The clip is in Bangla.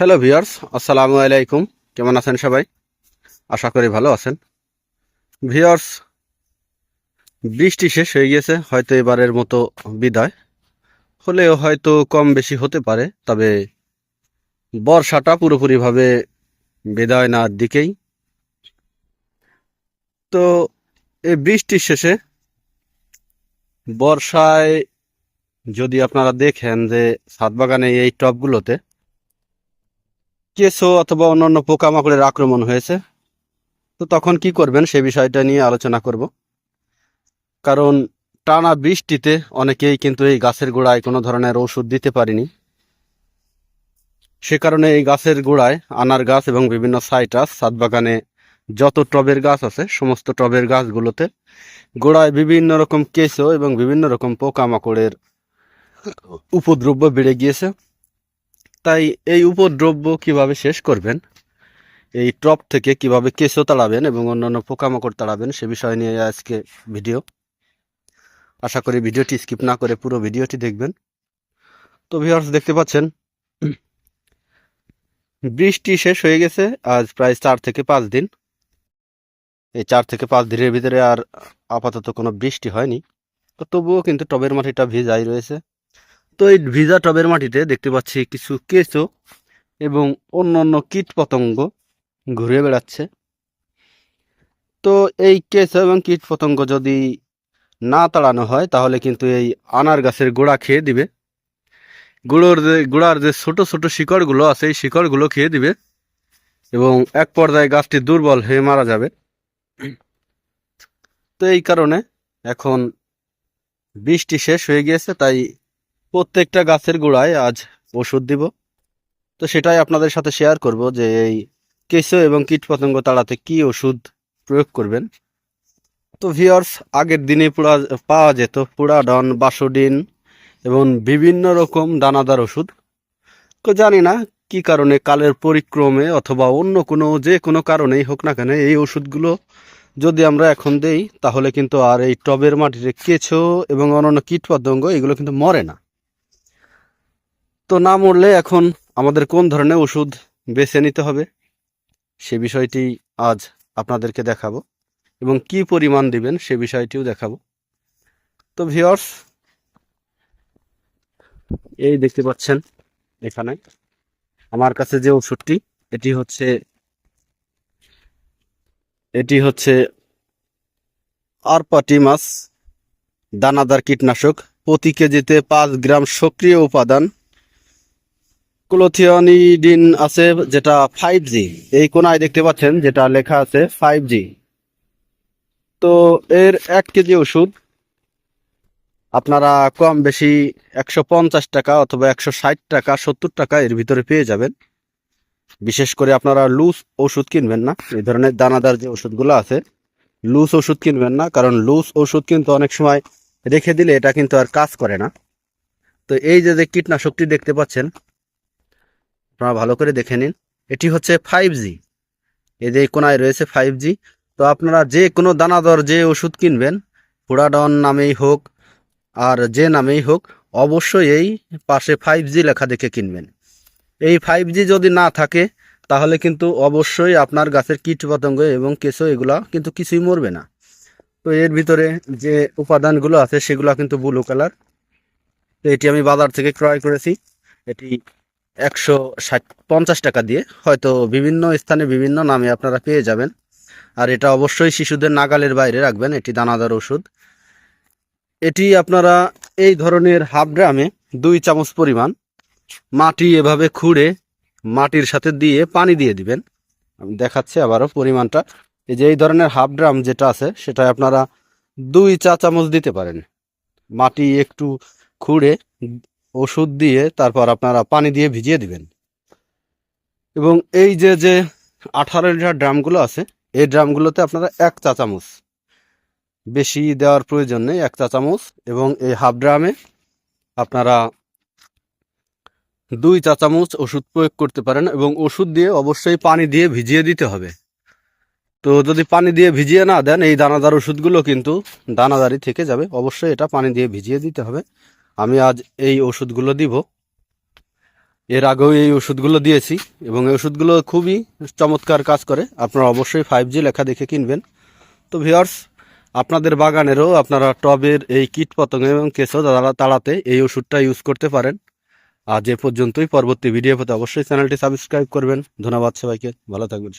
হ্যালো ভিউয়ার্স আসসালামু আলাইকুম কেমন আছেন সবাই? আশা করি ভালো আছেন। ভিউয়ার্স বৃষ্টি শেষ হয়ে গিয়েছে। হয়তো এবারের মতো বিদায়। হলেও হয়তো কম বেশি হতে পারে। তবে বর্ষাটা পুরোপুরিভাবে বিদায় নেওয়ার দিকেই। তো এই বৃষ্টির শেষে বর্ষায় যদি আপনারা দেখেন যে ছাদ বাগানে এই টবগুলোতে কেঁচো অথবা অন্যান্য পোকামাকড়ের আক্রমণ হয়েছে। তো তখন কি করবেন সে বিষয়টা নিয়ে আলোচনা করব। কারণ টানা বৃষ্টিতে অনেকেই কিন্তু এই গাছের গোড়ায় কোনো ধরনের ওষুধ দিতে পারেনি। সে কারণে এই গাছের গোড়ায় আনার গাছ এবং বিভিন্ন সাইটাস ছাদ বাগানে যত টবের গাছ আছে, সমস্ত টবের গাছগুলোতে গোড়ায় বিভিন্ন রকম কেঁচো এবং বিভিন্ন রকম পোকামাকড়ের উপদ্রব্য বেড়ে গিয়েছে। তাই এই উপদ্রব্য কীভাবে শেষ করবেন? এই টপ থেকে কীভাবে কেঁচো তাড়াবেন এবং অন্যান্য পোকামাকড় তাড়াবেন সে বিষয় নিয়ে আজকে ভিডিও। আশা করি ভিডিওটি স্কিপ না করে পুরো ভিডিওটি দেখবেন। তো ভিউয়ার্স, দেখতে পাচ্ছেন? বৃষ্টি শেষ হয়ে গেছে, আজ প্রায় চার থেকে পাঁচ দিন। এই চার থেকে পাঁচ দিনের ভিতরে আর আপাতত কোনো বৃষ্টি হয়নি। তো তবুও কিন্তু টবের মাটিটা ভিজাই রয়েছে। তো এই ভিজা টবের মাটিতে দেখতে পাচ্ছি কিছু কেঁচো এবং অন্য অন্য কীট পতঙ্গ ঘুরে বেড়াচ্ছে। তো এই কেঁচো এবং কীট পতঙ্গ যদি না তাড়ানো হয়, তাহলে কিন্তু এই আনার গাছের গোড়া খেয়ে দিবে। গুঁড়োর যে, গোড়ার যে ছোট ছোট শিকড়গুলো আছে, এই শিকড়গুলো খেয়ে দিবে এবং এক পর্যায়ে গাছটি দুর্বল হয়ে মারা যাবে। তো এই কারণে এখন বৃষ্টি শেষ হয়ে গিয়েছে, তাই প্রত্যেকটা গাছের গোড়ায় আজ ওষুধ দিব। তো সেটাই আপনাদের সাথে শেয়ার করব যে এই কেঁচো এবং কীটপতঙ্গ তাড়াতে কি ওষুধ প্রয়োগ করবেন। তো ভিওর্স আগের দিনে পুরা, পাওয়া যেত পুরাডন, বাসোডিন এবং বিভিন্ন রকম দানাদার ওষুধ। তো জানি না কি কারণে কালের পরিক্রমে অথবা অন্য কোনো, যে কোনো কারণেই হোক না কেন এই ওষুধগুলো যদি আমরা এখন দেই, তাহলে কিন্তু আর এই টবের মাটিতে কেঁচো এবং অন্যান্য কীটপতঙ্গ এগুলো কিন্তু মরে না। তো না মরলে এখন আমাদের কোন ধরনের ওষুধ বেছে নিতে হবে? সে বিষয়টি আজ আপনাদেরকে দেখাবো এবং কি পরিমাণ দিবেন সে বিষয়টিও দেখাবো। তো ভিওর্স এই দেখতে পাচ্ছেন এখানে আমার কাছে যে ওষুধটি, এটি হচ্ছে এটি হচ্ছে আরপাটি মাছ দানাদার কীটনাশক। প্রতি কেজিতে পাঁচ গ্রাম সক্রিয় উপাদান ক্লোথিয়নিডিন আছে যেটা ফাইভ জি এই কোনায় দেখতে পাচ্ছেন যেটা লেখা আছে ফাইভ জি তো এর এক কেজি ওষুধ আপনারা কম বেশি একশো পঞ্চাশ টাকা অথবা একশো ষাট টাকা, সত্তর টাকা এর ভিতরে পেয়ে যাবেন। বিশেষ করে আপনারা লুজ ওষুধ কিনবেন না। এই ধরনের দানাদার যে ওষুধগুলো আছে লুজ ওষুধ কিনবেন না, কারণ লুজ ওষুধ কিন্তু অনেক সময় রেখে দিলে এটা কিন্তু আর কাজ করে না। তো এই যে যে কীটনাশকটি দেখতে পাচ্ছেন আপনারা ভালো করে দেখে নিন। এটি হচ্ছে ফাইভ জি এই যে কোনায় রয়েছে ফাইভ জি তো আপনারা যে কোনো দানাদর যে ওষুধ কিনবেন পুরাডন নামেই হোক আর যে নামেই হোক, অবশ্যই এই পাশে ফাইভ জি লেখা দেখে কিনবেন। এই ফাইভ জি যদি না থাকে, তাহলে কিন্তু অবশ্যই আপনার গাছের কীট পতঙ্গ এবং কেঁচো এগুলা কিন্তু কিছুই মরবে না। তো এর ভিতরে যে উপাদানগুলো আছে, সেগুলো কিন্তু ব্লু কালার তো এটি আমি বাজার থেকে ক্রয় করেছি। এটি একশো ষাট, পঞ্চাশ টাকা দিয়ে। হয়তো বিভিন্ন স্থানে বিভিন্ন নামে আপনারা পেয়ে যাবেন। আর এটা অবশ্যই শিশুদের নাগালের বাইরে রাখবেন, এটি দানাদার ওষুধ। এটি আপনারা এই ধরনের হাফ ড্রামে দুই চামচ পরিমাণ মাটি এভাবে খুঁড়ে মাটির সাথে দিয়ে পানি দিয়ে দিবেন। আমি দেখাচ্ছি আবারও পরিমাণটা। এই যে এই ধরনের হাফ ড্রাম যেটা আছে সেটা আপনারা দুই চা চামচ দিতে পারেন। মাটি একটু খুঁড়ে ওষুধ দিয়ে তারপর আপনারা পানি দিয়ে ভিজিয়ে দিবেন। এবং এই যে যে আঠারো লিটার ড্রামগুলো আছে, এই ড্রামগুলোতে আপনারা এক চা চামচ বেশি দেওয়ার প্রয়োজন নেই, এক চা চামচ। এবং এই হাফ ড্রামে আপনারা দুই চা চামচ ওষুধ প্রয়োগ করতে পারেন এবং ওষুধ দিয়ে অবশ্যই পানি দিয়ে ভিজিয়ে দিতে হবে। তো যদি পানি দিয়ে ভিজিয়ে না দেন, এই দানাদার ওষুধগুলো কিন্তু দানাদারি থেকে যাবে। অবশ্যই এটা পানি দিয়ে ভিজিয়ে দিতে হবে। আমি আজ এই ওষুধগুলো দিব। এর আগেও এই ওষুধগুলো দিয়েছি এবং এই ওষুধগুলো খুবই চমৎকার কাজ করে। আপনারা অবশ্যই ফাইভ জি লেখা দেখে কিনবেন। তো ভিওর্স আপনাদের বাগানেরও আপনারা টবের এই কীট পতঙ্গ এবং কেঁচো তাড়া- তাড়াতে এই ওষুধটা ইউজ করতে পারেন। আজ এ পর্যন্তই। পরবর্তী ভিডিও পেতে অবশ্যই চ্যানেলটি সাবস্ক্রাইব করবেন। ধন্যবাদ সবাইকে। ভালো থাকবেন।